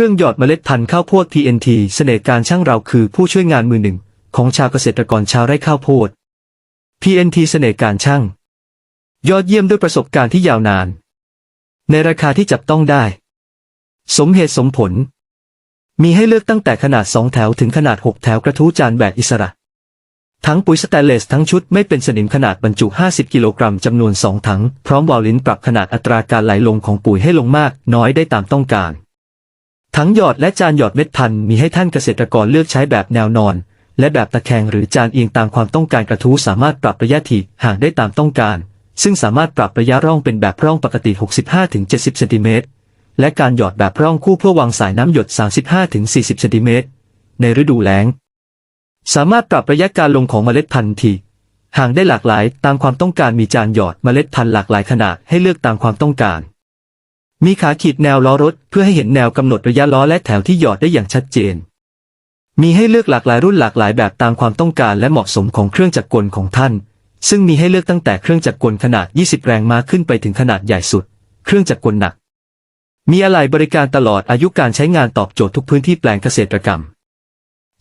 ครื่องหยอดเมล็ดพันธุ์ข้าวโพด TNT เสน่ห์การช่างเราคือผู้ช่วยงานมือหนึ่ง ของชาวเกษตรกรชาวไร่ข้าวโพด PNT เสน่ห์การช่าง ยอดเยี่ยมด้วยประสบการณ์ที่ยาวนาน ในราคาที่จับต้องได้ สมเหตุสมผล มีให้เลือกตั้งแต่ขนาด 2 แถวถึงขนาด 6 แถวกระทู้จานแบบอิสระ ทั้งปุ๋ยสแตนเลสทั้งชุดไม่เป็นสนิมขนาดบรรจุ 50 กิโลกรัมจำนวน 2 ถัง พร้อมวาล์วลินปรับขนาดอัตราการไหลลงของปุ๋ยให้ลงมาก น้อยได้ตามต้องการ ทั้งหยอดและจานหยอดเม็ดพันธุ์มีให้ท่านเกษตรกรเลือกใช้แบบแนวนอน และแบบตะแคงหรือจานเอียงตามความต้องการกระทู้สามารถปรับระยะถี่ห่างได้ตามต้องการ ซึ่งสามารถปรับระยะร่องเป็นแบบร่องปกติ 65-70 เซนติเมตร และการหยอดแบบร่องคู่เพื่อวางสายน้ำหยด 35-40 เซนติเมตร ในฤดูแล้ง สามารถปรับระยะการลงของเมล็ดพันธุ์ที่ห่างได้หลากหลาย ตามความต้องการมีจานหยอดเมล็ดพันธุ์หลากหลายขนาดให้เลือกตามความต้องการ มีขาขีดแนวล้อรถเพื่อให้เห็นแนวกำหนดระยะล้อและแถวที่หยอดได้อย่างชัดเจน มีให้เลือกหลากหลายรุ่นหลากหลายแบบตามความต้องการและเหมาะสมของเครื่องจักรกลของท่าน ซึ่งมีให้เลือกตั้งแต่เครื่องจักรกลขนาด 20 แรงม้าขึ้นไปถึงขนาดใหญ่สุด เครื่องจักรกลหนัก มีอะไหล่บริการตลอดอายุการใช้งานตอบโจทย์ทุกพื้นที่แปลงเกษตรกรรม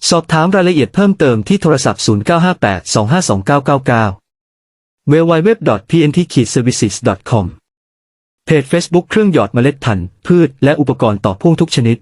สอบถามรายละเอียดเพิ่มเติมที่โทรศัพท์ 0958252999 www.pnt-services.com เพจ Facebook เครื่องหยอดเมล็ดพันธุ์พืชและอุปกรณ์ต่อพ่วงทุกชนิด